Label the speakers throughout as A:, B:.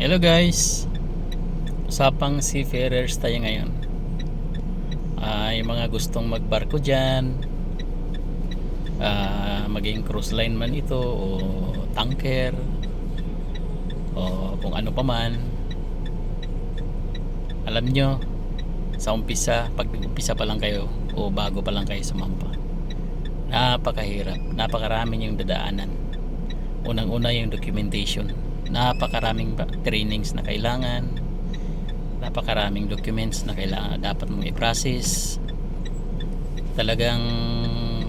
A: Hello guys. Usapang seafarers tayo ngayon. Yung mga gustong magbarko dyan ah, Maging cruise line man ito O tanker O kung ano pa man. Alam nyo Sa umpisa Pag umpisa pa lang kayo O bago pa lang kayo sumampa Napakahirap. Napakarami yung dadaanan. Unang-una yung documentation napakaraming trainings na kailangan. Napakaraming documents na kailangan dapat mong i-process. Talagang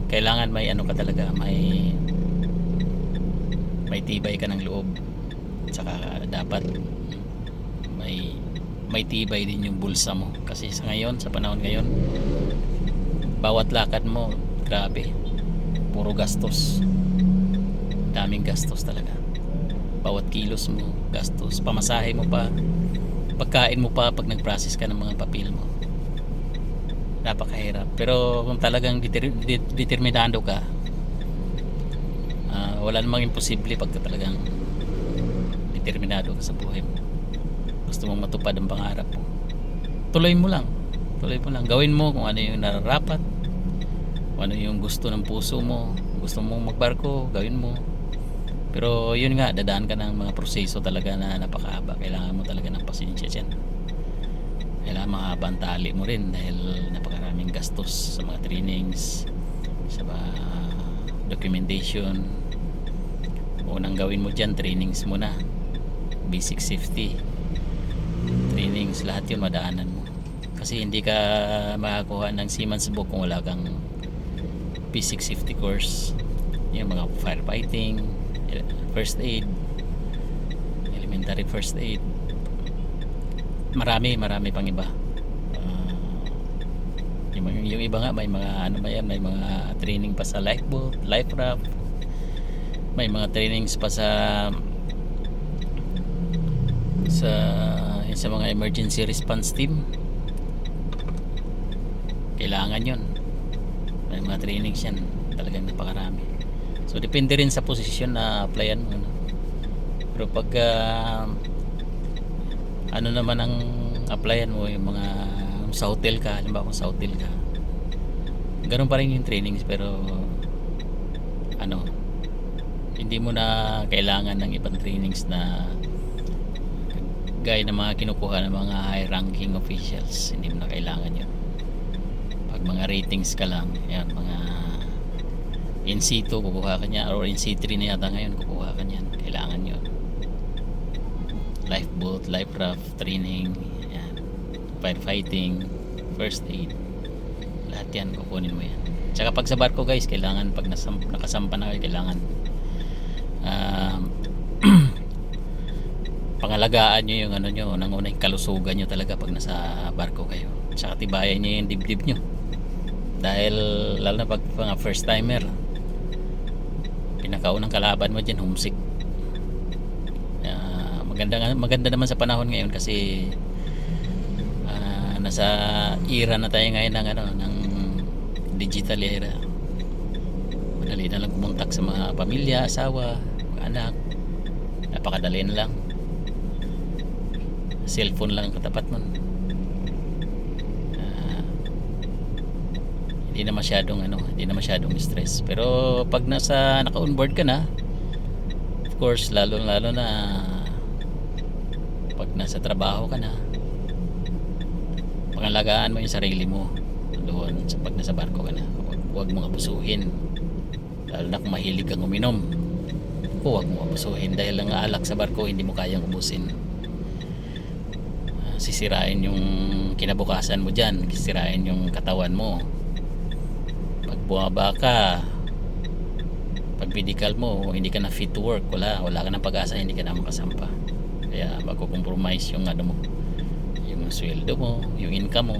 A: kailangan may ano ka talaga may may tibay ka ng loob. Saka dapat may may tibay din yung bulsa mo. Kasi sa ngayon sa panahon ngayon bawat lakad mo grabe. Puro gastos. Daming gastos talaga bawat kilos mo gastos pamasahe mo pa pagkain mo pa pag nag-process ka ng mga papel mo. Napakahirap. Pero kung talagang deter- de- determinado ka ah, wala namang imposible pagka talagang determinado ka sa buhay mo. Gusto mong matupad ang pangarap mo. Tuloy mo lang. Tuloy mo lang. Gawin mo kung ano yung nararapat kung ano yung gusto ng puso mo. Gusto mong magbarko gawin mo pero yun nga, dadaan ka ng mga proseso talaga na napakahaba. Kailangan mo talaga ng pasensya dyan. Kailangan mahaba ang tali mo rin dahil napakaraming gastos sa mga trainings, sa mga documentation. Unang gawin mo dyan, trainings muna. Basic safety. Trainings, lahat yun madaanan mo. Kasi hindi ka makakuha ng seaman's book kung wala kang basic safety course. Yung mga firefighting, first aid. Elementary first aid. Marami marami pang iba. Ah, yung, yung iba nga may mga ano ba yan may mga training pa sa lifeboat life raft. May mga trainings pa sa sa sa mga emergency response team. Kailangan yun. May mga trainings yan. Talagang napakarami So depende rin sa posisyon na applyan mo. Pero pag ah, ano naman ang applyan mo yung mga sa hotel ka, halimbawa kung sa hotel ka. Ganun pa rin yung trainings pero ano hindi mo na kailangan ng ibang trainings na gaya ng mga kinukuha ng mga high ranking officials hindi mo na kailangan yun pag mga ratings ka lang yan mga in situ kukuha ka niya. Or in C3 na yata ngayon kukuha ka niyan. Kailangan yun. Lifeboat, life raft, training yan. firefighting first aid. Lahat yan kukunin mo yan. Tsaka pag sa barko guys kailangan pag nasam, nakasampa na kayo kailangan um, pangalagaan nyo yung ano nyo nang una yung kalusugan nyo talaga pag nasa barko kayo. Tsaka tibayan nyo yung dibdib nyo. Dahil lalo na pag mga first timer pinakaunang kalaban mo dyan homesick. Ah, maganda maganda naman sa panahon ngayon kasi ah, nasa era na tayo ngayon ng ano ng digital era. Madali na lang kumontak sa mga pamilya asawa anak. Napakadali na lang. Cellphone lang ang katapat mo hindi na masyadong ano, hindi na masyadong stress. Pero pag nasa naka-onboard ka na, of course, lalo lalo na pag nasa trabaho ka na, pangalagaan mo yung sarili mo doon sa pag nasa barko ka na. Huwag, mong abusuhin. Lalo na kung mahilig kang uminom. Huwag mong abusuhin dahil ang alak sa barko hindi mo kayang ubusin. Ah, sisirain yung kinabukasan mo dyan, sisirain yung katawan mo bumaba ka. Pag medical mo hindi ka na fit to work wala. Wala ka ng pag-asa hindi ka na makasampa. Kaya magko-compromise yung ano mo yung sweldo mo yung income mo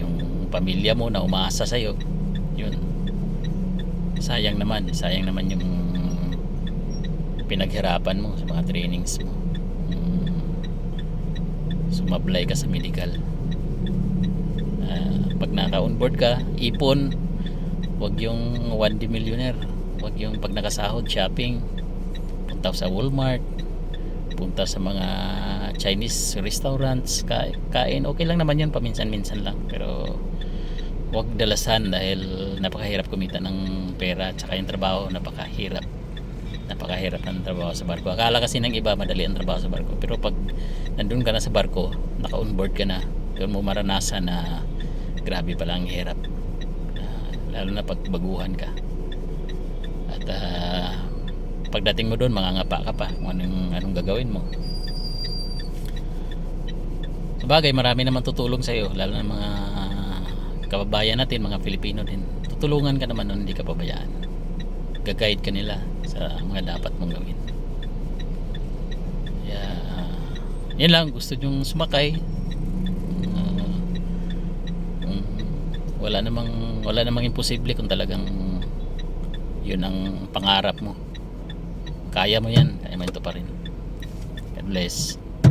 A: yung pamilya mo na umaasa sa'yo. Yun. Sayang naman sayang naman yung pinaghirapan mo sa mga trainings mo. Mm, sumablay ka sa medical. Ah, pag naka-onboard ka, ipon, wag yung 1D millionaire. Wag yung pag nakasahod, shopping, punta sa Walmart, punta sa mga Chinese restaurants, ka- kain, okay lang naman yun paminsan-minsan lang. Pero huwag dalasan dahil napakahirap kumita ng pera at saka yung trabaho napakahirap. Napakahirap ng trabaho sa barko. Akala kasi ng iba madali ang trabaho sa barko. Pero pag nandun ka na sa barko, naka-onboard ka na, doon mo maranasan na grabe pala ang hirap. Lalo na pag baguhan ka. At ah, pagdating mo doon, mangangapa ka pa kung anong, anong gagawin mo. Sabagay, marami naman tutulong sa iyo, lalo na mga kababayan natin, mga Pilipino din. Tutulungan ka naman nun, hindi ka pabayaan. Gag-guide ka nila sa mga dapat mong gawin. Kaya, yun lang, gusto nyong sumakay. Ah, kung wala namang wala namang imposible kung talagang yun ang pangarap mo. Kaya mo yan. Kaya mo ito pa rin. God bless